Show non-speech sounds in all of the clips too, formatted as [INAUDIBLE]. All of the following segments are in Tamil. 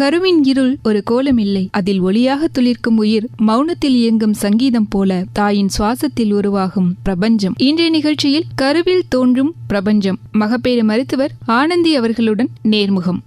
கருவின் இருள் ஒரு கோலம் இல்லை. அதில் ஒளியாக துளிர்க்கும் உயிர் மௌனத்தில் இயங்கும் சங்கீதம் போல தாயின் சுவாசத்தில் உருவாகும் பிரபஞ்சம். இன்றைய நிகழ்ச்சியில் கருவில் தோன்றும் பிரபஞ்சம். மகப்பேறு மருத்துவர் ஆனந்தி அவர்களுடன் நேர்முகம்.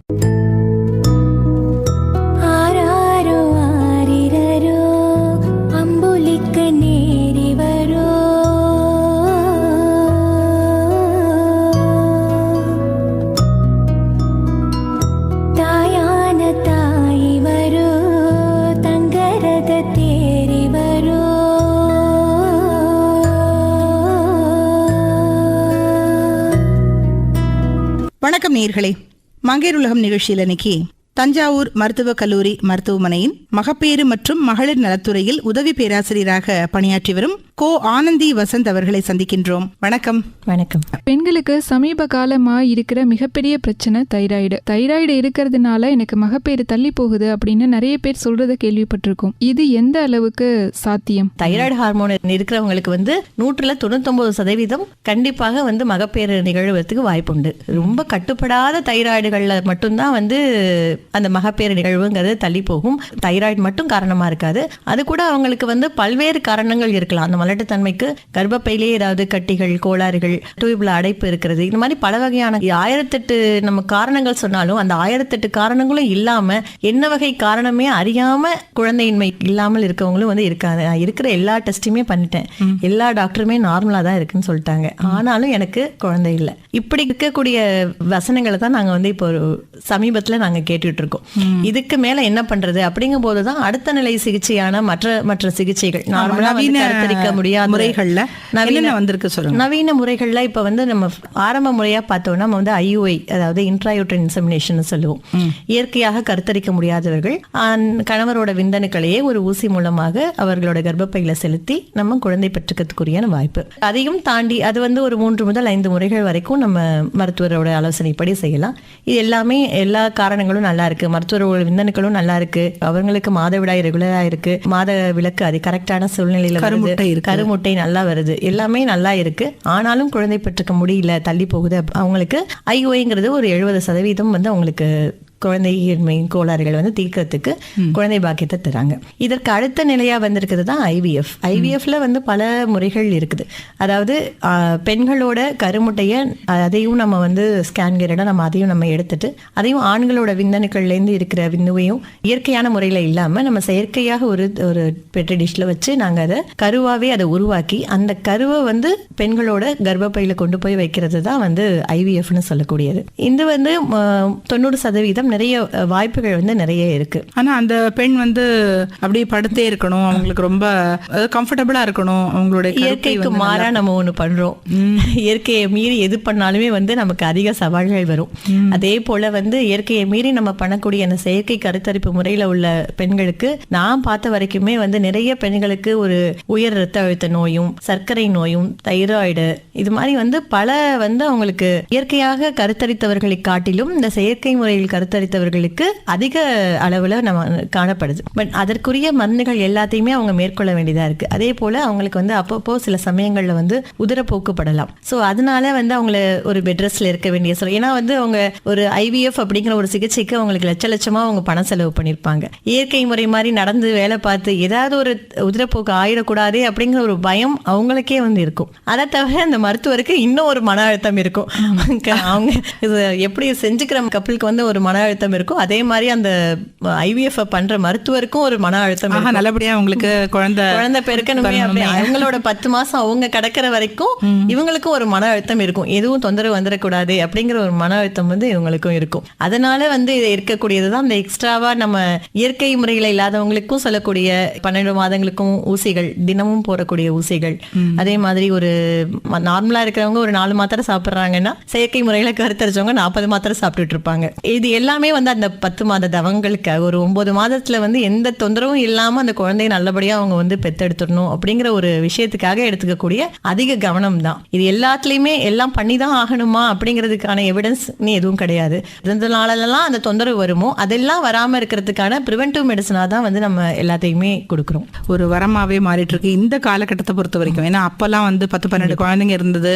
வணக்கம் நேர்களே மங்கையர் உலகம் நிகழ்ச்சியில் இன்னைக்கு தஞ்சாவூர் மருத்துவக் கல்லூரி மருத்துவமனையின் மகப்பேறு மற்றும் மகளிர் நலத்துறையில் உதவி பேராசிரியராக பணியாற்றி வரும் கோ ஆனந்தி வசந்த் அவர்களை சந்திக்கின்றோம். வணக்கம். வணக்கம். பெண்களுக்கு சமீப காலமா இருக்கிற மிகப்பெரிய பிரச்சனை தைராய்டு. தைராய்டு இருக்கிறதுனால எனக்கு மகப்பேறு தள்ளி போகுது அப்படின்னு நிறைய பேர் சொல்றத கேள்விப்பட்டிருக்கோம். இது எந்த அளவுக்கு சாத்தியம்? தைராய்டு ஹார்மோன் இருக்கிறவங்களுக்கு வந்து நூற்றுல தொண்ணூத்தொன்பது சதவீதம் கண்டிப்பாக வந்து மகப்பேறு நிகழ்வதற்கு வாய்ப்புண்டு. ரொம்ப கட்டுப்படாத தைராய்டுகள்ல மட்டும்தான் வந்து அந்த மகப்பேறு நிகழ்வுங்கிறது தள்ளி போகும் தைராய்டு மட்டும் காரணமா இருக்காது. அது கூட அவங்களுக்கு வந்து பல்வேறு காரணங்கள் இருக்கலாம். அந்த மலட்டுத்தன்மைக்கு கர்ப்பப்பையிலே ஏதாவது கட்டிகள் கோளாறுகள் டியூப்ல அடைப்பு இருக்கிறது. இந்த மாதிரி பல வகையான ஆயிரத்தெட்டு நம்ம காரணங்கள் சொன்னாலும் அந்த ஆயிரத்தெட்டு காரணங்களும் இல்லாம என்ன வகை காரணமே அறியாம குழந்தையின்மை இல்லாமல் இருக்கவங்களும் வந்து இருக்காது நான் இருக்கிற எல்லா டெஸ்ட்டுமே பண்ணிட்டேன். எல்லா டாக்டருமே நார்மலா தான் இருக்குன்னு சொல்லிட்டாங்க. ஆனாலும் எனக்கு குழந்தை இல்லை. இப்படி இருக்கக்கூடிய வசனங்களை தான் நாங்க வந்து இப்போ ஒரு சமீபத்துல நாங்க கேட்டுட்டு இருக்கோம். இதுக்கு மேல என்ன பண்றது? அப்படிங்கும் போதுதான் அடுத்த நிலை சிகிச்சையான மற்ற மற்ற சிகிச்சைகள். நார்மலா நவீன கருத்தரிக்க முடியாத முறைகள்ல என்னென்ன வந்திருக்கு சொல்லுங்க. நவீன முறைகள்ல இப்ப வந்து நம்ம ஆரம்ப முறையா பார்த்தோம்னா நம்ம வந்து ஐயுஐ அதாவது இன்ட்ராயூட்ரன் இன்சமினேஷன் சொல்லுவோம். இயற்கையாக கருத்தரிக்க முடியாதவர்கள் கணவரோட விந்தணுக்களையே ஒரு ஊசி மூலமாக அவர்களோட கர்ப்பப்பையில செலுத்தி நம்ம குழந்தை பெற்றுக்கிறதுக்குரிய வாய்ப்பு. அதையும் தாண்டி அது வந்து ஒரு மூன்று முதல் ஐந்து முறைகள் வரைக்கும் நம்ம மருத்துவரோட ஆலோசனைப்படி செய்யலாம். இது எல்லாமே எல்லா காரணங்களும் நல்லா இருக்கு மருத்துவரோட விந்தணுக்களும் நல்லா இருக்கு. அவங்களுக்கு மாதவிடாய் ரெகுலரா இருக்கு. மாத விலக்கு அது கரெக்டான சூழ்நிலையில. கருமுட்டை இருக்கு. கருமுட்டை நல்லா வருது. எல்லாமே நல்லா இருக்கு. ஆனாலும் குழந்தை பெற்றுக்க முடியல தள்ளி போகுது. அவங்களுக்கு ஐஓங்கிறது ஒரு எழுபது சதவீதம் வந்து அவங்களுக்கு குழந்தையின்மை கோளாறுகள் வந்து தீர்க்கறதுக்கு குழந்தை பாக்கியத்தை தராங்க. இதற்கு அடுத்த நிலையா வந்திருக்கிறது தான் ஐவிஎஃப் ஐவிஎஃப்ல வந்து பல முறைகள் இருக்குது. அதாவது பெண்களோட கருமுட்டையை அதையும் நம்ம வந்து ஸ்கேன் கிரட நம்ம அதையும் நம்ம எடுத்துட்டு அதையும் ஆண்களோட விந்தணுக்கள்ல இருந்து இருக்கிற விந்துவையும் இயற்கையான முறையில இல்லாம நம்ம செயற்கையாக ஒரு ஒரு பெட்ரி டிஷ்ல வச்சு நாங்க அதை கருவாவே அதை உருவாக்கி அந்த கருவை வந்து பெண்களோட கர்ப்பப்பையில கொண்டு போய் வைக்கிறது தான் வந்து ஐவிஎஃப்னு சொல்லக்கூடியது. இது வந்து தொண்ணூறு சதவீதம் நிறைய அஹ், வாய்ப்புகள் வந்து நிறைய இருக்கு. ஆனா அந்த பெண் வந்து அப்படியே படுத்தே இருக்கணும். அவங்களுக்கு ரொம்ப கம்ஃபர்டபுளா இருக்கணும். அவங்களுடைய இயற்கைக்கு மாறா நம்ம ஒண்ணு பண்றோம். [LAUGHS] இயற்கையை மீறி எது பண்ணாலுமே வந்து நமக்கு அதிக சவால்கள் வரும். அதே போல வந்து இயற்கையை மீறி நம்ம பண்ணக்கூடிய அந்த செயற்கை கருத்தரிப்பு முறையில உள்ள பெண்களுக்கு நான் பார்த்த வரைக்குமே வந்து நிறைய பெண்களுக்கு ஒரு உயர் ரத்த அழுத்த நோயும் சர்க்கரை நோயும் தைராய்டு இது மாதிரி வந்து பல வந்து அவங்களுக்கு இயற்கையாக கருத்தரித்தவர்களை காட்டிலும் இந்த செயற்கை முறையில் கருத்தரித்தவர்களுக்கு அதிக அளவுல நம்ம காணப்படுது. பட் அதற்குரிய மருந்துகள் எல்லாத்தையுமே அவங்க மேற்கொள்ள வேண்டியதா இருக்கு. அதே போல அவங்களுக்கு வந்து அப்பப்போ சில சமயங்கள்ல வந்து உதரப்போக்குப்படலாம் சோ அதனால வந்து அவங்கள ஒரு பெட் ரெஸ்ட்ல இருக்க வேண்டிய சொல்ல ஏன்னா வந்து அவங்க ஒரு ஐவிஎஃப் அப்படிங்கிற ஒரு சிகிச்சைக்கு அவங்களுக்கு லட்ச லட்சமா அவங்க பணம் செலவு பண்ணிருப்பாங்க. இயற்கை முறை மாதிரி நடந்து வேலை பார்த்து ஏதாவது ஒரு உதிரப்போக்கு ஆயிடக்கூடாதே அப்படிங்கிற ஒரு பயம் அவங்களுக்கே வந்து இருக்கும். அதை தவிர அந்த மருத்துவருக்கு இன்னும் ஒரு மன அழுத்தம் இருக்கும். அவங்க எப்படி செஞ்சுக்கிற கப்பலுக்கு வந்து ஒரு மன அழுத்தம் இருக்கும் அதே மாதிரி அந்த ஐவிஎஃப் பண்ற மருத்துவருக்கும் ஒரு மன அழுத்தம். நல்லபடியா உங்களுக்கு குழந்தை குழந்தை பெருக்கணுமே அப்படி அவங்களோட பத்து மாசம் அவங்க கடக்கிற வரைக்கும் இவங்களுக்கும் ஒரு மன அழுத்தம் இருக்கும். எதுவும் தொந்தரவு வந்துடக்கூடாது அப்படிங்கிற ஒரு மன அழுத்தம் வந்து இவங்களுக்கும் இருக்கும். அதனால வந்து இது இருக்கக்கூடியதுதான் அந்த எக்ஸ்ட்ராவா நம்ம இயற்கை முறையில இல்லாதவங்களுக்கும் சொல்லக்கூடிய பன்னெண்டு மாதங்களுக்கும் ஊசிகள் தினமும் போடக்கூடிய ஊசிகள். அதே மாதிரி ஒரு நார்மலா இருக்கிறவங்க ஒரு நாலு மாத்திரை சாப்பிடுறாங்கன்னா செயற்கை முறையில கருத்தரிச்சவங்க நாற்பது மாத்திரை சாப்பிட்டுட்டு இருப்பாங்க. இது எல்லாமே வந்து அந்த பத்து மாத தவங்களுக்கு ஒரு ஒன்பது மாதத்துல வந்து எந்த தொந்தரவும் இல்லாம அந்த குழந்தைய நல்லபடியா அவங்க வந்து பெத்தெடுத்துடணும் அப்படிங்கிற ஒரு விஷயத்துக்காக எடுத்துக்கக்கூடிய அதிக கவனம் தான். இது எல்லாத்துலயுமே எல்லாம் பண்ணி தான் ஆகணுமா அப்படிங்கிறதுக்கான எவிடன்ஸ் நீ எதுவும் கிடையாது. எந்த நாளெல்லாம் அந்த தொந்தரவு வருமோ அதெல்லாம் வராம இருக்கிறதுக்கான ப்ரிவென்டிவ் மெடிசனா தான் வந்து நம்ம எல்லாத்தையுமே கொடுக்குறோம். ஒரு வரமாவே மாறிட்டு இருக்கு இந்த காலகட்டத்தை பொறுத்த வரைக்கும். ஏன்னா அப்பெல்லாம் வந்து பத்து பன்னெண்டு குழந்தைங்க இருந்தது.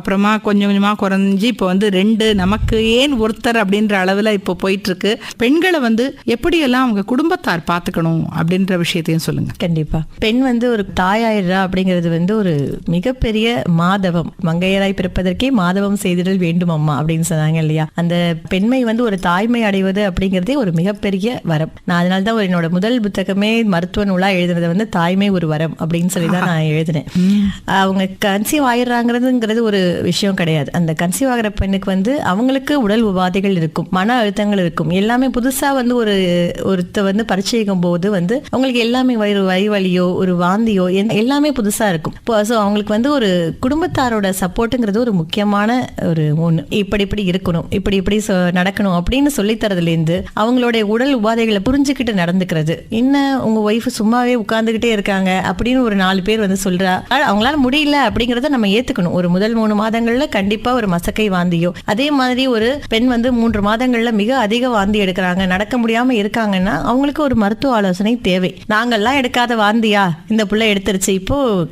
அப்புறமா கொஞ்சம் கொஞ்சமா குறைஞ்சி இப்போ வந்து ரெண்டு நமக்கு ஏன் ஒருத்தர் அப்படின்ற அளவுல இப்போ இப்போ போயிட்டு இருக்கு பெண்களை வந்து எப்படியெல்லாம் அவங்க குடும்பத்தார் பார்த்துக்கணும் அப்படின்ற விஷயத்தையும் சொல்லுங்க. கண்டிப்பா. பெண் வந்து ஒரு தாயாயிரா அப்படிங்கிறது வந்து ஒரு மிகப்பெரிய மாதவம். மங்கையராய் பிறப்பதற்கே மாதவம் செய்திடல் வேண்டும் அம்மா அப்படின்னு சொன்னாங்க இல்லையா? அந்த பெண்மை வந்து ஒரு தாய்மை அடைவது அப்படிங்கிறதே ஒரு மிகப்பெரிய வரம். நான் அதனால தான் ஒரு என்னோட முதல் புத்தகமே மருத்துவ நூலா எழுதுனது வந்து தாய்மை ஒரு வரம் அப்படின்னு சொல்லி தான் நான் எழுதினேன். [LAUGHS] அவங்க கன்சீவ் ஆயிடுறாங்கிறதுங்கிறது ஒரு விஷயம் கிடையாது. அந்த கன்சீவ் ஆகிற பெண்ணுக்கு வந்து அவங்களுக்கு உடல் உபாதைகள் இருக்கும். மன அழுத்தங்கள் இருக்கும். எல்லாமே புதுசாக வந்து ஒரு ஒருத்த வந்து பரிச்சயிக்கும் போது வந்து அவங்களுக்கு எல்லாமே வயிறு வயிறு ஒரு வாந்தியோ எல்லாமே புதுசாக இருக்கும். ஸோ அவங்களுக்கு வந்து ஒரு குடும்பத்தாரோட சப்போர்ட்டுங்கிறது ஒரு முக்கியமான ஒரு ஒன்று இப்படி இப்படி இருக்கணும் இப்படி இப்படி சொ- நடக்கணும் அப்படின்னு சொல்லித் தரதுலேருந்து அவங்களுடைய உடல் உபாதைகளை புரிஞ்சுக்கிட்டு நடந்துக்கிறது. என்ன உங்க ஒய்ஃப் சும்மாவே உட்காந்துக்கிட்டே இருக்காங்க அப்படின்னு ஒரு நாலு பேர் வந்து சொல்றா அவங்களால முடியல அப்படிங்கிறத நம்ம ஏத்துக்கணும். ஒரு முதல் மூணு மாதங்கள்ல கண்டிப்பா ஒரு மசக்கை வாந்தியோ. அதே மாதிரி ஒரு பெண் வந்து மூன்று மாதங்கள்ல மிக அதிக வாந்தி எடுக்கிறாங்க நடக்க முடியாம இருக்காங்கன்னா அவங்களுக்கு ஒரு மருத்துவ ஆலோசனை தேவை. நாங்கெல்லாம் எடுக்காத வாந்தியா? இந்த புள்ள எடுத்துருச்சு. இப்போ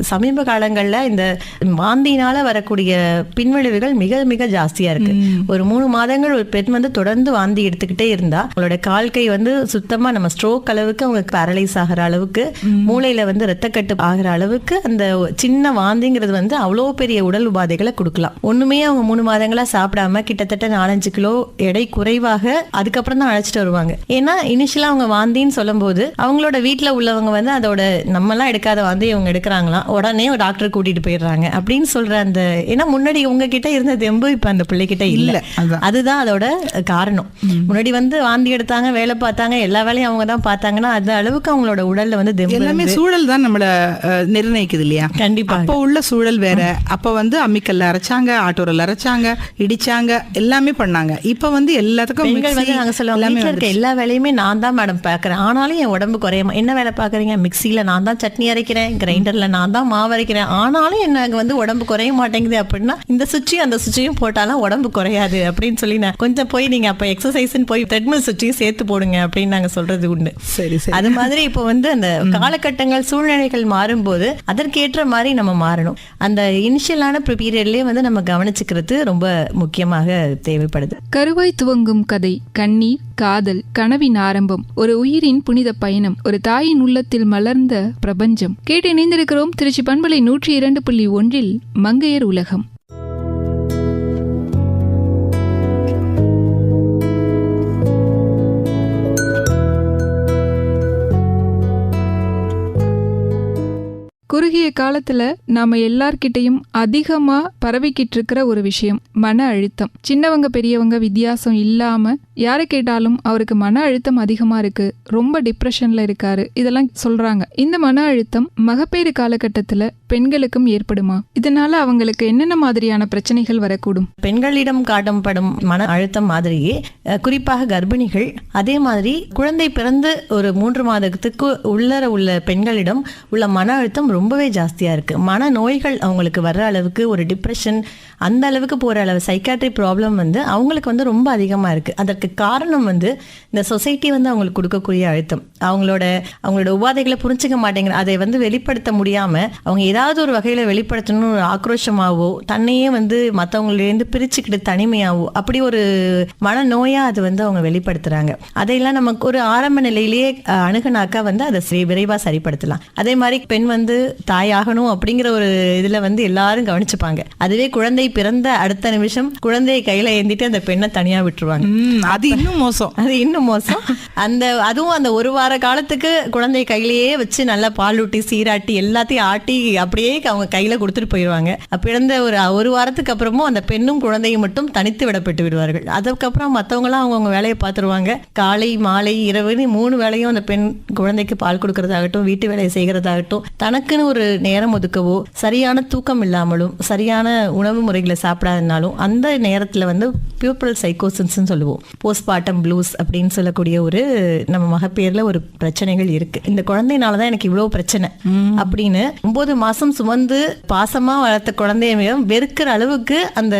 சமீப காலங்கள்ல இந்த வாந்தியினால வரக்கூடிய பின்விளைவுகள் மிக மிக ஜாஸ்தியா இருக்கு. ஒரு மூணு மாதங்கள் ஒரு பெண் வந்து தொடர்ந்து வாந்தி எடுத்துக்கிட்டே இருந்தா அவங்களோட கால் கை வந்து சுத்தமா நம்ம ஸ்ட்ரோக் அளவுக்கு அவங்க பேரலைஸ் ஆகிற அளவுக்கு மூளையில வந்து ரத்தக்கட்டு ஆகிற அளவுக்கு அந்த சின்ன வாந்திங்கிறது வந்து அவ்வளோ பெரிய உடல் உபாதைகளை கொடுக்கலாம். ஒண்ணுமே அவங்க மூணு மாதங்களா சாப்பிடாம கிட்டத்தட்ட நாலஞ்சு கிலோ எடை குறைவாக அதுக்கப்புறம் தான் அழைச்சிட்டு வருவாங்க. ஏன்னா இனிஷியலா அவங்க வாந்தின்னு சொல்லும்போது அவங்களோட வீட்ல உள்ளவங்க வந்து அதோட நம்மலாம் எடுக்காத வாந்தி இவங்க எடுக்கிறாங்களாம். உடனே ஒரு டாக்டர் கூட்டிட்டு போயிடுறாங்க. அப்படின்னு சொல்ற அந்த ஏன்னா முன்னாடி உங்ககிட்ட இருந்த தெம்பு இப்ப அந்த பிள்ளைகிட்ட இல்ல. அதுதான் அதோட காரணம். முன்னாடி வந்து வாந்தி எடுத்தாங்க வேலை பார்த்தாங்க எல்லா வேலையும் அவங்க தான் பார்த்தாங்கன்னா அந்த அளவுக்கு அவங்களோட உடல்ல வந்து தெம்பு எல்லாமே சூழல் தான் நம்மள நிர்ணயிக்குது இல்லையா? கண்டிப்பா. அப்போ உள்ள சூழல் வேற. அப்ப வந்து அம்மிக்கல்ல அரைச்சாங்க ஆட்டோரில் அரைச்சாங்க இடிச்சாங்க எல்லாமே பண்ணாங்க. இப்ப வந்து எல்லாத்துக்கும் பெண்கள் mixie, வந்து நாங்க சொல்லுவோம் எல்லாமே வீட்டுல இருக்க வந்துருச்சு. எல்லா வேலையுமே நான் தான் மேடம் பாக்குறேன். ஆனாலும் என் உடம்பு குறையாம என்ன வேலை பாக்குறீங்க? மிக்ஸில நான் தான் சட்னி அரைக்கிறேன் கிரைண்டர்ல நான் தான் மாவு அரைக்கிறேன். ஆனாலும் எனக்கு வந்து உடம்பு குறைய மாட்டேங்குது அப்படின்னா இந்த சுவிட்சையும் அந்த சுவிட்சையும் போட்டாலும் உடம்பு குறையாது அப்படின்னு சொல்லி நான் கொஞ்சம் போய் நீங்க அப்ப எக்ஸசைஸ்ன்னு போய் த்ரெட்மில் சுவிட்சையும் சேர்த்து போடுங்க அப்படின்னு நாங்க சொல்றது உண்டு. சரி சரி. அது மாதிரி இப்போ வந்து அந்த காலகட்டங்கள் சூழ்நிலைகள் மாறும்போது அதற்கேற்ற மாதிரி நம்ம மாறணும். அந்த இனிஷியலான பீரியட்லயே வந்து நம்ம கவனிச்சுக்கிறது ரொம்ப முக்கியமாக தேவைப்படுது. கருவாய் துவங்கும் கதை கண்ணீர் காதல் கனவின் ஆரம்பம் ஒரு உயிரின் புனித பயணம் ஒரு தாயின் உள்ளத்தில் மலர்ந்த பிரபஞ்சம். கேட்டு இணைந்திருக்கிறோம் திருச்சி பண்பலை நூற்றி இரண்டு புள்ளி ஒன்றில் மங்கையர் உலகம். குறுகிய காலத்துல நாம எல்லார்கிட்டையும் அதிகமா பரவிக்கிட்டு இருக்கிற ஒரு விஷயம் மன அழுத்தம். சின்னவங்க பெரியவங்க வித்தியாசம் இல்லாம யாரை கேட்டாலும் அவருக்கு மன அழுத்தம் அதிகமா இருக்கு ரொம்ப டிப்ரெஷன்ல இருக்காரு இதெல்லாம் சொல்றாங்க. இந்த மன அழுத்தம் மகப்பேறு காலகட்டத்துல பெண்களுக்கும் ஏற்படுமா? இதனால அவங்களுக்கு என்னென்ன மாதிரியான பிரச்சனைகள் வரக்கூடும்? பெண்களிடம் காட்டப்படும் மன அழுத்தம் மாதிரியே குறிப்பாக கர்ப்பிணிகள் அதே மாதிரி குழந்தை பிறந்து ஒரு மூன்று மாதத்துக்கு உள்ளர உள்ள பெண்களிடம் உள்ள மன அழுத்தம் ரொம்பவே ஜாஸ்தியா இருக்கு. மன நோய்கள் அவங்களுக்கு வர்ற அளவுக்கு ஒரு டிப்ரெஷன் அந்த அளவுக்கு போற அளவு சைக்காட்ரி ப்ராப்ளம் வந்து அவங்களுக்கு வந்து ரொம்ப அதிகமா இருக்கு. அதற்கு காரணம் வந்து இந்த சொசைட்டி வந்து அவங்களுக்கு கொடுக்கக்கூடிய அழுத்தம். அவங்களோட அவங்களோட உபாதைகளை புரிஞ்சுக்க மாட்டேங்கிற அதை வந்து வெளிப்படுத்த முடியாம அவங்க ஏதாவது ஒரு வகையில வெளிப்படுத்தணும்னு ஒரு ஆக்ரோஷமாவோ தன்னையே வந்து மற்றவங்களிலேருந்து பிரிச்சுக்கிட்டு தனிமையாவோ அப்படி ஒரு மனநோயா அது வந்து அவங்க வெளிப்படுத்துறாங்க. அதையெல்லாம் நமக்கு ஒரு ஆரம்ப நிலையிலேயே அணுகுனாக்கா வந்து அதை சி- விரைவா சரிப்படுத்தலாம். அதே மாதிரி பெண் வந்து தாயாகணும் அப்படிங்கிற ஒரு இதுல வந்து எல்லாரும் கவனிச்சுப்பாங்க. அதுவே குழந்தை பிறந்த அடுத்த நிமிஷம் குழந்தையை கையில ஏந்திட்டு அந்த பெண்ணை தனியா விட்டுருவாங்க. அது இன்னும் மோசம். அது இன்னும் மோசம். அந்த அதுவும் அந்த ஒரு வார காலத்துக்கு குழந்தை கையிலேயே வச்சு நல்லா பாலூட்டி சீராட்டி எல்லாத்தையும் ஆட்டி அப்படியே அவங்க கையில கொடுத்துட்டு போயிடுவாங்க பிறந்த ஒரு ஒரு வாரத்துக்கு அப்புறமும் அந்த பெண்ணும் குழந்தையும் மட்டும் தனித்து விடப்பட்டு விடுவார்கள். அதுக்கப்புறம் மற்றவங்களாம் அவங்கவுங்க வேலையை பார்த்துருவாங்க. காலை மாலை இரவுன்னு மூணு வேளையும் அந்த பெண் குழந்தைக்கு பால் கொடுக்கறதாகட்டும் வீட்டு வேலையை செய்கிறதாகட்டும் தனக்குன்னு ஒரு நேரம் ஒதுக்கவோ சரியான தூக்கம் இல்லாமலும் சரியான உணவு முறைகளை சாப்பிடாதனாலும் அந்த நேரத்துல வந்து பியூப்பல் சைக்கோசிஸ்ன்னு சொல்லுவோம். போஸ்ட்மார்ட்டம் ப்ளூஸ் அப்படின்னு சொல்லக்கூடிய ஒரு நம்ம மகப்பேர்ல ஒரு பிரச்சனைகள் இருக்கு. இந்த குழந்தைனால தான் எனக்கு இவ்வளவு பிரச்சனை அப்படின்னு ஒன்பது மாசம் பாசம் சுமந்து பாசமாக வளர்த்த குழந்தைய வெறுக்கிற அளவுக்கு அந்த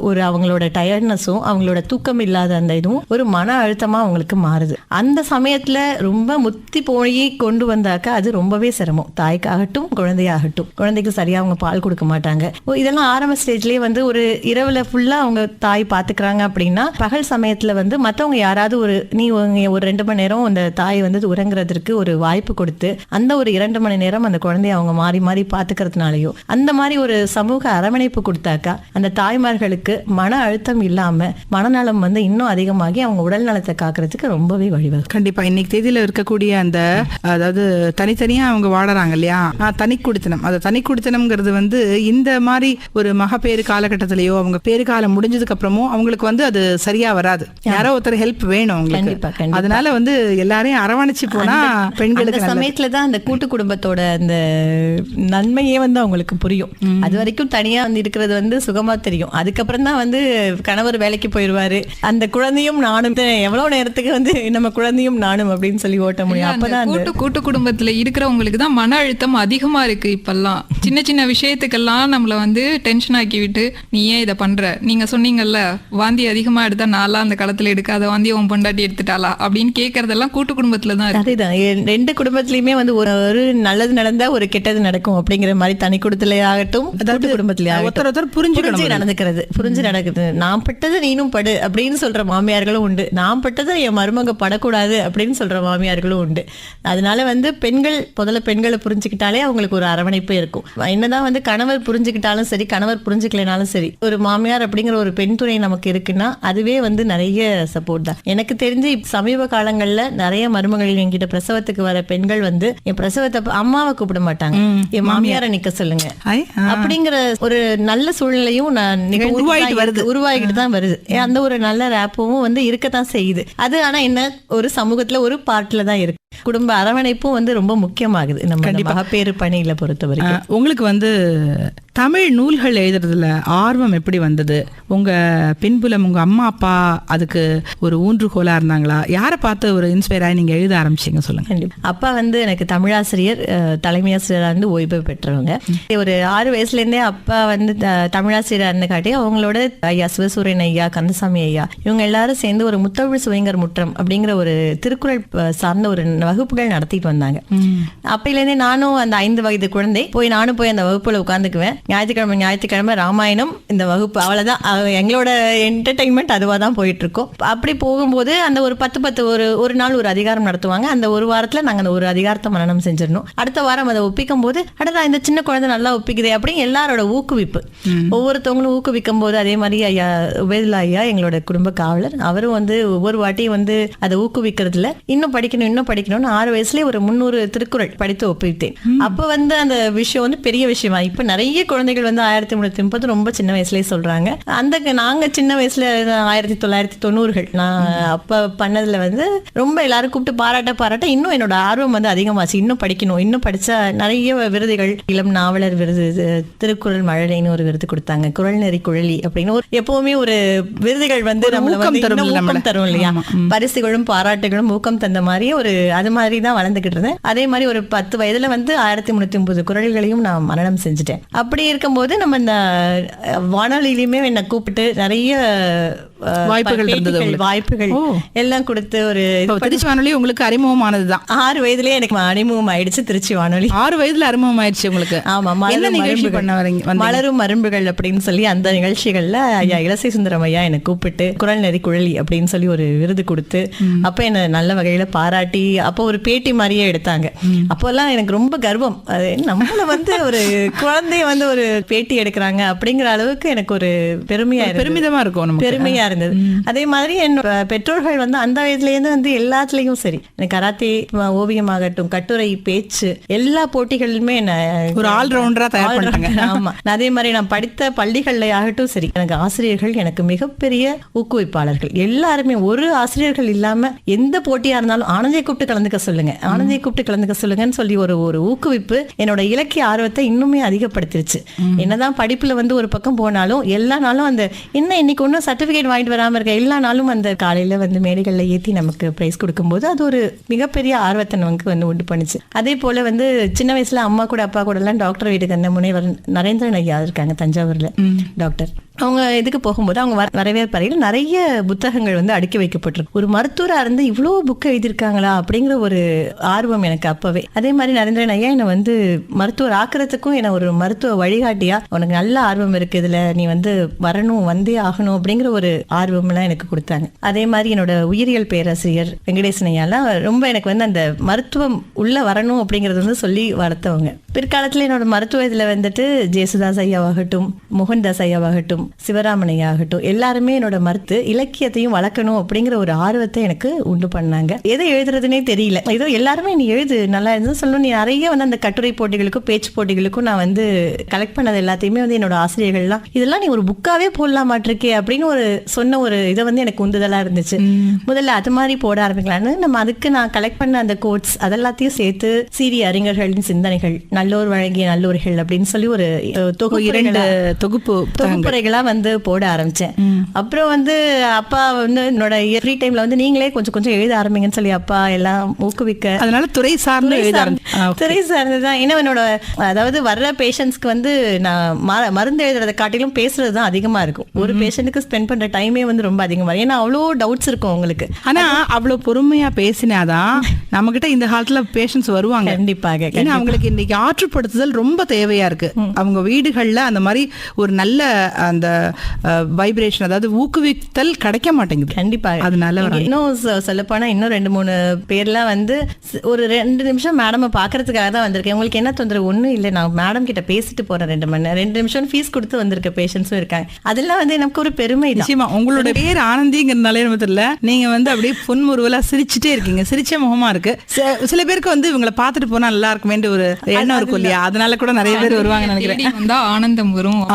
ஒரு அவங்களோட டயர்ட்னஸும் அவங்களோட தூக்கம் இல்லாத அந்த இதுவும் ஒரு மன அழுத்தமாக அவங்களுக்கு மாறுது. அந்த சமயத்தில் ரொம்ப முத்தி போய் கொண்டு வந்தாக்கா அது ரொம்பவே சிரமம். தாய்க்காகட்டும் குழந்தையாகட்டும். குழந்தைக்கு சரியாக அவங்க பால் கொடுக்க மாட்டாங்க. ஓ, இதெல்லாம் ஆரம்ப ஸ்டேஜ்லேயே வந்து ஒரு இரவில் ஃபுல்லாக அவங்க தாய் பார்த்துக்குறாங்க அப்படின்னா பகல் சமயத்தில் வந்து மற்றவங்க யாராவது ஒரு நீ ஒரு ரெண்டு மணி நேரம் அந்த தாய் வந்து உறங்குறதுக்கு ஒரு வாய்ப்பு கொடுத்து அந்த ஒரு இரண்டு மணி நேரம் அந்த குழந்தைய அவங்க மாறி மாறி பாத்துக்கிறதுனாலயோ அந்த மாதிரி ஒரு சமூக அரவணைப்பு கொடுத்தாக்கா அந்த தாய்மார்களுக்கு மன அழுத்தம் இல்லாம மனநலம் வந்து இன்னும் அதிகமாகி அவங்க உடல் நலத்தை காக்கிறதுக்கு ரொம்பவே வழிவகுக்கும். கண்டிப்பா. இன்னைக்கு தேதியில இருக்கக்கூடிய அந்த அதாவது தனித்தனியா அவங்க வாழறாங்க இல்லையா? தனி குடித்தனம் அந்த தனி குடித்தனம்ங்கிறது வந்து இந்த மாதிரி ஒரு மகப்பேறு காலகட்டத்திலயோ அவங்க பேறு காலம் முடிஞ்சதுக்கு அப்புறமும் அவங்களுக்கு வந்து அது சரியா வராது. யாரோ ஒருத்தர் ஹெல்ப் வேணும் கண்டிப்பா, அவங்களுக்கு. அதனால வந்து எல்லாரையும் அரவணைச்சு போனா பெண்களுக்கு. சமயத்துல தான் அந்த கூட்டு குடும்பத்தோட அந்த நன்மையே வந்து அவங்களுக்கு புரியும். அது வரைக்கும் தனியா வந்து இருக்கிறது வந்து சுகமா தெரியும். அதுக்கப்புறம் தான் வந்து கணவர் வேலைக்கு போயிருவாரு அந்த குழந்தையும் நானும் எவ்வளவு நேரத்துக்கு வந்து நம்ம குழந்தையும் நானும் அப்படின்னு சொல்லி ஓட்ட முடியும். அப்பதான் கூட்டு கூட்டு குடும்பத்துல இருக்கிறவங்களுக்கு தான் மன அழுத்தம் அதிகமா இருக்கு இப்பெல்லாம். சின்ன சின்ன விஷயத்துக்கெல்லாம் நம்மள வந்து டென்ஷன் ஆக்கி விட்டு நீ ஏன் இதை பண்ற? நீங்க சொன்னீங்கல்ல வாந்தி அதிகமா எடுத்தா நான்லாம் அந்த காலத்துல எடுக்காத வாந்தி உன் பொண்டாட்டி எடுத்துட்டாளா? அப்படின்னு கேக்குறதெல்லாம் கூட்டு குடும்பத்துல தான் அதேதான். ரெண்டு குடும்பத்திலயுமே வந்து ஒரு ஒரு நல்லது நடந்தா ஒரு கெட்டது நடக்கும் அப்படிங்கிற மாதிரி தனி குடும்பத்திலே ஆகட்டும் குடும்பத்திலே ஆகட்டும் ஒருத்தர் ஒருத்தர் புரிஞ்சு நடந்துக்கிறது புரிஞ்சு நடக்குது. நான் பட்டது நீனும் படு அப்படின்னு சொல்ற மாமியார்களும் உண்டு. நான் பட்டது என் மருமக படக்கூடாது அப்படின்னு சொல்ற மாமியார்களும் உண்டு. அதனால வந்து பெண்கள் முதல்ல பெண்களை புரிஞ்சுக்கிட்டாலே அவங்களுக்கு ஒரு அரவணைப்பு இருக்கும். என்னதான் வந்து கணவர் புரிஞ்சுக்கிட்டாலும் சரி கணவர் புரிஞ்சுக்கலைனாலும் சரி ஒரு மாமியார் அப்படிங்கிற ஒரு பெண் துணை நமக்கு இருக்குன்னா அதுவே வந்து நிறைய சப்போர்ட் தான். எனக்கு தெரிஞ்சு சமீப காலங்கள்ல நிறைய மருமகள் என்கிட்ட பிரசவத்துக்கு வர பெண்கள் வந்து என் பிரசவத்தை அம்மாவை கூப்பிட மாட்டாங்க. என் மாமியாரை நிக்க சொல்லுங்க. அப்படிங்கிற ஒரு நல்ல சூழ்நிலையும் நான் தான் வருது. உருவாகிட்டு தான் வருது. அந்த ஒரு நல்ல ரேப்பும் வந்து இருக்கத்தான் செய்யுது. அது ஆனா என்ன ஒரு சமூகத்துல ஒரு பார்ட்ல தான் இருக்கு. குடும்ப அரவணைப்பும் வந்து ரொம்ப முக்கியமாகுது. நம்ம மகப்பேறு பணியில பொறுத்த வரைக்கும். உங்களுக்கு வந்து தமிழ் நூல்கள் எழுதுறதுல ஆர்வம் எப்படி வந்தது? உங்க பின்புலம் உங்க அம்மா அப்பா அதுக்கு ஒரு ஊன்றுகோலா இருந்தாங்களா? யாரை பார்த்து ஒரு இன்ஸ்பயர் ஆகி நீங்க எழுத ஆரம்பிச்சீங்க சொல்லுங்க. அப்பா வந்து எனக்கு தமிழாசிரியர் தலைமை ஆசிரியரா இருந்து ஓய்வு பெற்றவங்க. ஒரு ஆறு வயசுல இருந்தே அப்பா வந்து தமிழாசிரியரா இருந்து காட்டி அவங்களோட ஐயா சிவசூரியன் ஐயா கந்தசாமி ஐயா இவங்க எல்லாரும் சேர்ந்து ஒரு முத்தமிழ் சுவைங்கர் முற்றம் அப்படிங்கிற ஒரு திருக்குறள் சார்ந்த ஒரு வகுப்புகள் நடத்திட்டு வந்தாங்க. அப்பையிலேருந்தே நானும் அந்த ஐந்து வயது குழந்தை போய் நானும் போய் அந்த வகுப்புல உட்காந்துக்குவேன். ஞாயிற்றுக்கிழமை ஞாயிற்றுக்கிழமை ராமாயணம் இந்த வகுப்பு அவ்வளவுதான். அவ- எங்களோட என்டர்டைன்மெண்ட் அதுவா தான் போயிட்டு இருக்கோம் அப்படி போகும்போது அந்த ஒரு பத்து பத்து ஒரு ஒரு நாள் ஒரு அதிகாரம் நடத்துவாங்க. அந்த ஒரு வாரத்துல நாங்க அந்த ஒரு அதிகாரத்தை மனனம் செஞ்சிடணும். அடுத்த வாரம் அதை ஒப்பிக்கும் போது அடடா இந்த சின்ன குழந்தை நல்லா ஒப்பிக்குதே அப்படின்னு எல்லாரோட ஊக்குவிப்பு. ஒவ்வொருத்தவங்களும் ஊக்குவிக்கும் போது அதே மாதிரி ஐயா உபேதுல்லா ஐயா எங்களோட குடும்ப காவலர் அவரும் வந்து ஒவ்வொரு வாட்டியும் வந்து அதை ஊக்குவிக்கிறதுல இன்னும் படிக்கணும் இன்னும் படிக்கணும்னு ஆறு வயசுலயே ஒரு முந்நூறு திருக்குறள் படித்து ஒப்பித்தேன். அப்ப வந்து அந்த விஷயம் வந்து பெரிய விஷயமா. இப்ப நிறைய குழந்தைகள் வந்து ஆயிரத்தி முன்னூத்தி முப்பது ரொம்ப சின்ன வயசுலயே சொல்றாங்க. அந்த நாங்க சின்ன வயசுல ஆயிரத்தி தொள்ளாயிரத்தி தொண்ணூறுகள். நான் அப்ப பண்ணதுல வந்து ரொம்ப எல்லாரும் கூப்பிட்டு பாராட்ட பாராட்ட இன்னும் என்னோட ஆர்வம் வந்து அதிகமாச்சு. இன்னும் படிக்கணும் இன்னும் படிச்சா நிறைய விருதுகள் இளம் நாவலர் விருது திருக்குறள் மழலைன்னு ஒரு விருது கொடுத்தாங்க. குரல் நெறி குழலி அப்படின்னு ஒரு எப்பவுமே ஒரு விருதுகள் வந்து ஒரு நம்மள ஊக்கம் வந்து தரும் தரும் இல்லையா. பரிசுகளும் பாராட்டுகளும் ஊக்கம் தந்த மாதிரி ஒரு அது மாதிரி தான் வளர்ந்துகிட்டு இருந்தேன். அதே மாதிரி ஒரு பத்து வயதுல வந்து ஆயிரத்தி முன்னூத்தி ஒன்பது குரல்களையும் நான் மனனம் செஞ்சுட்டேன். அப்படி இருக்கும்போது நம்ம இந்த வானொலியிலுமே என்னை கூப்பிட்டு நிறைய வாய்ப்புகள் இருந்தது. வாய்ப்புகள். எல்லாம் கொடுத்து ஒரு திருச்சி வானொலி உங்களுக்கு அறிமுகமானதுதான் ஆறு வயதுலயே எனக்கு அறிமுகம் ஆயிடுச்சு திருச்சி வானொலி ஆறு வயதுல அறிமுகம் ஆயிடுச்சு உங்களுக்கு ஆமா மலரும் நிகழ்ச்சி. பண்ண வரீங்க? மலரும் மரும்புகள் அப்படின்னு சொல்லி அந்த நிகழ்ச்சிகள்ல ஐயா இலசை சுந்தரம் ஐயா என்னை கூப்பிட்டு குரல் நெறி குழலி அப்படின்னு சொல்லி ஒரு விருது கொடுத்து அப்ப என்ன நல்ல வகையில பாராட்டி அப்போ ஒரு பேட்டி மாதிரியே எடுத்தாங்க அப்போல்லாம் எனக்கு ரொம்ப கர்வம் அது நம்மள வந்து ஒரு குழந்தைய வந்து ஒரு பேட்டி எடுக்கிறாங்க அப்படிங்கிற அளவுக்கு எனக்கு ஒரு பெருமையா. பெருமிதமா இருக்கும் பெருமையா இருந்தது. அதே மாதிரி என்னோட பெற்றோர்கள் வந்து அந்த வயதுல இருந்து வந்து எல்லாத்துலயும் சரி. எனக்கு கராத்தே ஓவியமாகட்டும் கட்டுரை பேச்சு எல்லா போட்டிகளிலுமே ஒரு all-rounder-ஆ தயார். [LAUGHS] ஆமா. அதே மாதிரி நான் படித்த பள்ளிகள்ல ஆகட்டும் சரி எனக்கு ஆசிரியர்கள் எனக்கு மிகப்பெரிய ஊக்குவிப்பாளர்கள். எல்லாருமே ஒரு ஆசிரியர்கள் இல்லாம எந்த போட்டியா இருந்தாலும் ஆனந்தியை கூப்பிட்டு கலந்துக்க சொல்லுங்க. ஆனந்தியை கூப்பிட்டு கலந்துக்க சொல்லுங்கன்னு சொல்லி ஒரு ஒரு ஊக்குவிப்பு என்னோட இலக்கிய ஆர்வத்தை இன்னுமே அதிகப்படுத்திருச்சு. என்னதான் படிப்புல வந்து ஒரு பக்கம் போனாலும் எல்லா நாளும் அந்த என்ன இன்னைக்கு ஒன்றும் சர்டிபிகேட் வாங்கி வாங்கிட்டு வராம இருக்க எல்லா நாளும் அந்த காலையில வந்து மேடைகள்ல ஏத்தி நமக்கு பிரைஸ் கொடுக்கும்போது அது ஒரு மிகப்பெரிய ஆர்வத்தை நமக்கு வந்து உண்டு பண்ணுச்சு. அதே போல வந்து சின்ன வயசுல அம்மா கூட அப்பா கூட எல்லாம் டாக்டர் வீட்டுக்கு அந்த முனைவர் நரேந்திரன் ஐயா இருக்காங்க தஞ்சாவூர்ல. டாக்டர் அவங்க இதுக்கு போகும்போது அவங்க வர- வரவேற்பறையில் நிறைய புத்தகங்கள் வந்து அடுக்கி வைக்கப்பட்டிருக்கு. ஒரு மருத்துவரா இருந்து இவ்வளோ புக் எழுதியிருக்காங்களா அப்படிங்கிற ஒரு ஆர்வம் எனக்கு அப்பவே. அதே மாதிரி நரேந்திரன் ஐயா என்னை வந்து மருத்துவர் ஆக்குறதுக்கும் என்ன ஒரு மருத்துவ வழிகாட்டியா உனக்கு நல்ல ஆர்வம் இருக்கு இதுல நீ வந்து வரணும் வந்தே ஆகணும் அப்படிங்கிற ஒரு ஆர்வம்லாம் எனக்கு கொடுத்தாங்க. அதே மாதிரி என்னோட உயிரியல் பேராசிரியர் வெங்கடேசனையாலாம் ரொம்ப எனக்கு வந்து அந்த மருத்துவம் உள்ள வரணும் அப்படிங்கறது வந்து சொல்லி வளர்த்தவங்க. பிற்காலத்தில் என்னோட மருத்துவ இதில் வந்துட்டு ஜேசுதாஸ் ஐயாவாகட்டும் மோகன்தாஸ் ஐயாவாகட்டும் சிவராமன் ஆகட்டும் எல்லாருமே என்னோட மருத்து இலக்கியத்தையும் வளர்க்கணும் அப்படிங்கிற ஒரு ஆர்வத்தை எனக்கு உண்டு பண்ணாங்க. எதை எழுதுறதுனே தெரியல. ஏதோ எல்லாருமே நீ எழுது நல்லா இருந்து சொல்லணும். நீ நிறைய வந்து அந்த கட்டுரை போட்டிகளுக்கும் பேச்சு போட்டிகளுக்கும் நான் வந்து கலெக்ட் பண்ணது எல்லாத்தையுமே வந்து என்னோட ஆசிரியர்கள்லாம் இதெல்லாம் நீ ஒரு புக்காவே போடலாம் மாட்டிருக்கே அப்படின்னு ஒரு சொன்ன ஒரு இதை வந்து எனக்கு உந்துதலா இருந்துச்சு. முதல்ல அது மாதிரி போட ஆரம்பிக்கலாம்னு நம்ம அதுக்கு நான் கலெக்ட் பண்ண அந்த கோட்ஸ் அதெல்லாத்தையும் சேர்த்து சீரிய அறிஞர்களின் சிந்தனைகள் நல்லோர் வழங்கிய நல்லோர்கள் அப்படின்னு சொல்லி ஒரு தொகுப்பு இரண்டு தொகுப்பு புத்தகங்கள். தொகுப்புரைகளா வந்து போட ஆரம்பிச்சேன். அப்புறம் வந்து அப்பா வந்து என்னோட ஃப்ரீ டைம்ல வந்து நீங்களே கொஞ்சம் கொஞ்சம் எழுத ஆரம்பிங்கன்னு சொல்லி அப்பா எல்லாம் ஊக்குவிக்க அதனால துறை சார்ந்து துறை எழுத சார்ந்த-. துறை சார்ந்துதான். ஏன்னா என்னோட அதாவது வர்ற பேஷண்ட்ஸ்க்கு வந்து நான் மருந்து எழுதுறதை காட்டிலும் பேசுறது தான் அதிகமா இருக்கும். ஒரு பேஷண்ட்டுக்கு ஸ்பெண்ட் பண்ற டைமே வந்து ரொம்ப அதிகமா இருக்கும் ஏன்னா அவ்வளோ டவுட்ஸ் இருக்கும் உங்களுக்கு. ஆனா அவ்வளவு பொறுமையா பேசினாதான் நம்ம கிட்ட இந்த காலத்துல பேஷண்ட்ஸ் வருவாங்க. கண்டிப்பாக ஏன்னா அவங்களுக்கு இன்னைக்கு ஆற்றுப்படுத்துதல் ரொம்ப தேவையா இருக்கு. அவங்க வீடுகள்ல அந்த மாதிரி ஒரு நல்ல அந்த வைப்ரேஷன் அதாவது ஊக்குவித்தல் கிடைக்க மாட்டேங்குது. கண்டிப்பா. அதனால. இன்னும் சொல்ல போனா இன்னும் ரெண்டு மூணு பேர்லாம் வந்து ஒரு ரெண்டு நிமிஷம் மேடம் பாக்குறதுக்காக தான் வந்திருக்கேன். உங்களுக்கு என்ன தொந்தரவு? ஒண்ணும் இல்லை. நான் மேடம் கிட்ட பேசிட்டு போறேன் ரெண்டு மணி ரெண்டு நிமிஷம் ஃபீஸ் கொடுத்து வந்திருக்க பேஷண்ட்ஸும் இருக்காங்க. அதெல்லாம் வந்து எனக்கு ஒரு பெருமை நிச்சயமா. உங்களோட பேர் ஆனந்திங்கிறதுனாலே நம்ம தெரியல. நீங்க வந்து அப்படியே புன்முறுவலா சிரிச்சுட்டே இருக்கீங்க. சிரிச்ச முகமா இருக்கு. சில- பேருக்கு வந்து இவங்களை பார்த்துட்டு போனா நல்லா இருக்குமேன்ற ஒரு எண்ணம் இருக்கும் இல்லையா? அதனால கூட நிறைய பேர் வருவாங்கன்னு நினைக்கிறேன். ஆனந்தம் வரும்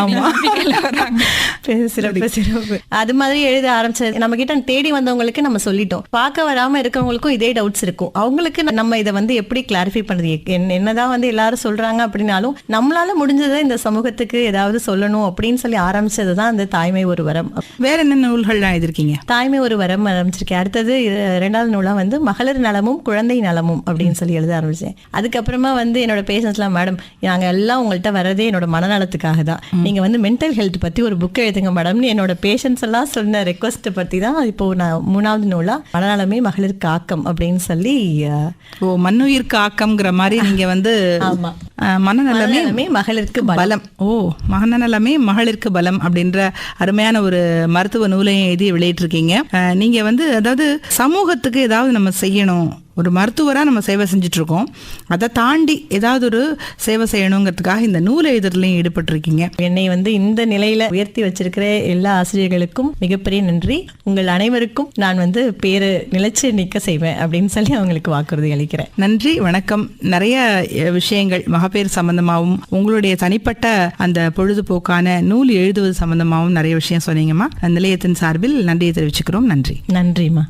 சிறப்பு அது மாதிரி எழுத ஆரம்பிச்சது நம்ம கிட்ட தேடி வந்தவங்களுக்கு நம்ம சொல்லிட்டோம். பார்க்க வராம இருக்கவங்களுக்கும் இதே டவுட்ஸ் இருக்கும். அவங்களுக்கு நம்ம இதை வந்து எப்படி கிளாரிஃபை பண்றது என்ன- என்னதான் வந்து எல்லாரும் சொல்றாங்க அப்படின்னாலும் நம்மளால முடிஞ்சதை இந்த சமூகத்துக்கு ஏதாவது சொல்லணும் அப்படின்னு சொல்லி ஆரம்பிச்சது தான் அந்த தாய்மை ஒரு வரம் வேற என்ன நூல்கள்லாம் எழுதிருக்கீங்க தாய்மை ஒரு வரம் ஆரம்பிச்சிருக்கேன். அடுத்தது இர- இரண்டாவது நூலா வந்து மகளிர் நலமும் குழந்தை நலமும் அப்படின்னு சொல்லி எழுத ஆரம்பிச்சேன். அதுக்கப்புறமா வந்து என்னோட பேஷன்ஸ்லாம் மேடம் நாங்க எல்லாம் உங்கள்கிட்ட வரதே என்னோட மனநலத்துக்காக தான். நீங்க வந்து மென்டல் ஹெல்த் பத்தி ஒரு புக் எழுதுங்க மேடம்னு என்னோட பேஷன்ஸ் எல்லாம் சொன்ன ரெக்வஸ்ட் பத்தி தான் இப்போ நான் மூணாவது நூலா மனநலமே மகளிர் காக்கம் அப்படின்னு சொல்லி ஓ மண்ணுயிர்க்கு ஆக்கம்ங்கிற மாதிரி நீங்க வந்து ஆமா. அஹ், மனநலமே மகளிருக்கு பலம். ஓ மனநலமே மகளிருக்கு பலம் அப்படின்ற அருமையான ஒரு மருத்துவ நூலையும் எழுதி வெளியிட்டிருக்கீங்க. நீங்க வந்து அதாவது சமூகத்துக்கு ஏதாவது நம்ம செய்யணும். ஒரு மருத்துவரா நம்ம சேவை செஞ்சுட்டு இருக்கோம் அதை தாண்டி ஏதாவது ஒரு சேவை செய்யணுங்கிறதுக்காக இந்த நூல் எழுதுறதுலையும் ஈடுபட்டிருக்கீங்க. என்னை வந்து இந்த நிலையில உயர்த்தி வச்சிருக்கிற எல்லா ஆசிரியர்களுக்கும் மிகப்பெரிய நன்றி. உங்கள் அனைவருக்கும் நான் வந்து பேரு நிலைச்சு நிக்க செய்வேன் அப்படின்னு சொல்லி அவங்களுக்கு வாக்குறுதி அளிக்கிறேன். நன்றி வணக்கம். நிறைய விஷயங்கள் மகப்பேறு சம்பந்தமாகவும் உங்களுடைய தனிப்பட்ட அந்த பொழுதுபோக்கான நூல் எழுதுவது சம்பந்தமாகவும் நிறைய விஷயம் சொன்னீங்கம்மா. நிலையத்தின் சார்பில் நன்றியை தெரிவிச்சுக்கிறோம். நன்றி. நன்றிம்மா.